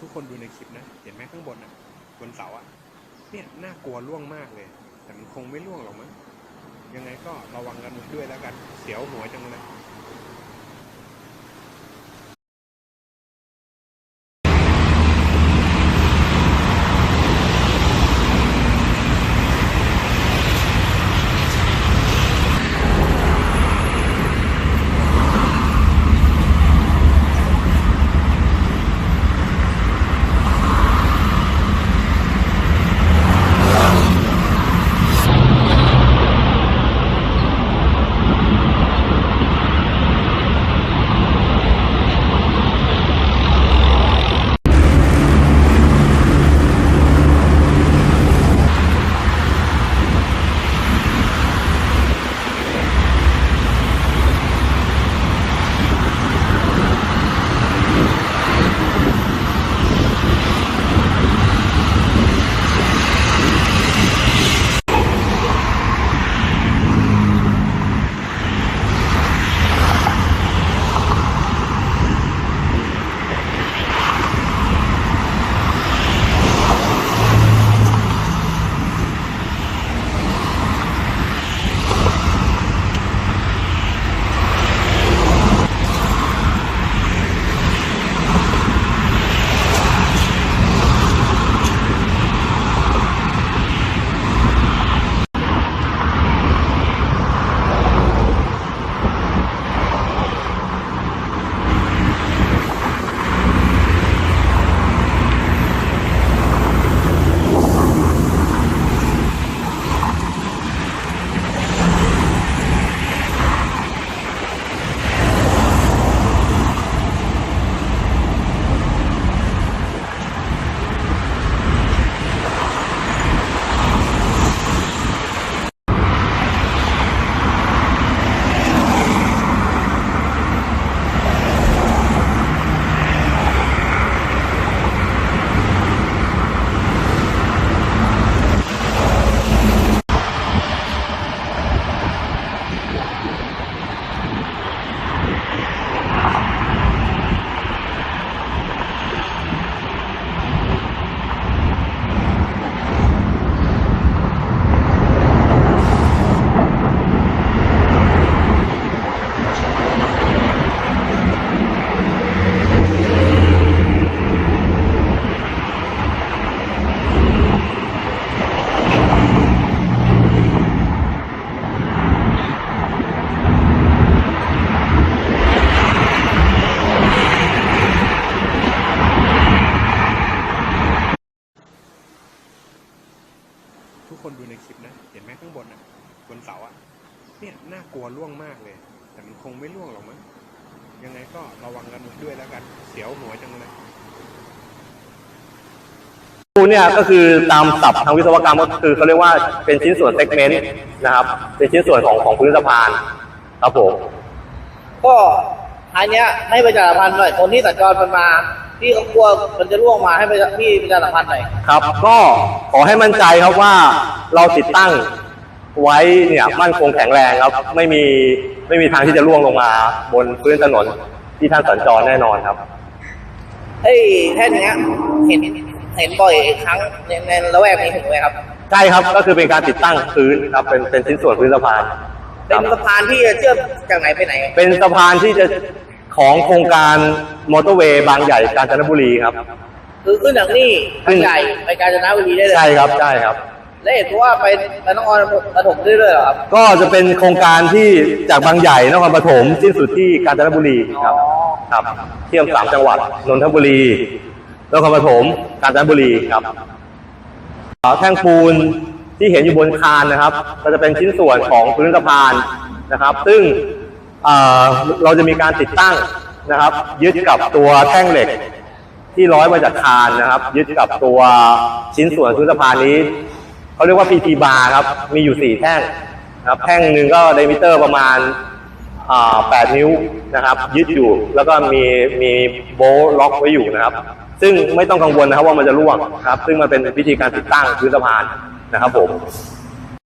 ทุกคนดูในคลิปนะ เห็นไหมข้างบนอะบนเสาอะเนี่ยน่ากลัวล่วงมากเลย แต่มันคงไม่ล่วงหรอกมั้งยังไงก็ระวังกันด้วยแล้วกัน เสียวหัวจังเลย คนดูในคลิปนะ เห็นไหมข้างบนอะ บนเสาอะ เนี่ยน่ากลัวล่วงมากเลย แต่มันคงไม่ล่วงหรอกมั้ง ยังไงก็ระวังกันด้วยแล้วกัน เสียวหัวจังเลยปูเนี่ยก็คือตามศัพท์ทางวิศวกรรมก็คือเขาเรียกว่าเป็นชิ้นส่วนเซกเมนต์นะครับ เป็นชิ้นส่วนของของพื้นสะพานครับผมก็ท้ายเนี้ยให้ประชาสัมพันธ์หน่อยคนที่สัญจรมันมา ที่เขากลัวมันจะล่วงมาให้ประชาพี่ประชาสัมพันธ์หน่อยครับ ก็ขอให้มั่นใจครับว่าเราติดตั้งไว้เนี่ยมั่นคงแข็งแรงครับ ไม่มีไม่มีทางที่จะล่วงลงมาบนพื้นถนนที่ท่านสัญจรแน่นอนครับไอ้แท่นเนี้ยเห็นเห็นบ่อยครั้งในในละแวกนี้ถูกไหมครับใช่ครับก็คือเป็นการติดตั้งพื้นครับเป็นเป็นชิ้นส่วนพื้นสะพานคเป็รับนสะพานที่จะเชื่อมจากไหนไปไหน เป็นสะพานที่จะ ของโครงการมอเตอร์เวย์บางใหญ่กาญจนบุรีครับ คือขึ้นจากนี่ขึ้บางนใหญ่ไปกาญจนบุรีได้เลยใช่ครับใช่ครับ และเห็นว่าไปไปนครปฐมได้เลยเหรอครับก็จะเป็นโครงการที่จากบางใหญ่นครปฐมสิ้นสุดที่กาญจนบุรีครับอ๋อครับเชื่อมสามจังหวัดนนทบุรีนครปฐมกาญจนบุรีครับเอ่อแท่งปูนที่เห็นอยู่บนคานนะครับ ก็จะเป็นชิ้นส่วนของพื้นสะพานนะครับ ซึ่ง เราจะมีการติดตั้งนะครับ ยึดกับตัวแท่งเหล็กที่ร้อยมาจากคานนะครับ ยึดกับตัวชิ้นส่วนพื้นสะพานนี้เขาเรียกว่า PT bar ครับ มีอยู่สี่แท่งนะครับ แท่งหนึ่งก็ไดมิเตอร์ประมาณอ่า8นิ้วนะครับ ยึดอยู่แล้วก็มีมีโบว์ล็อกไว้อยู่นะครับ ซึ่งไม่ต้องกังวลนะครับว่ามันจะร่วงนะครับ ซึ่งมันเป็นวิธีการติดตั้งพื้นสะพานนะครับผม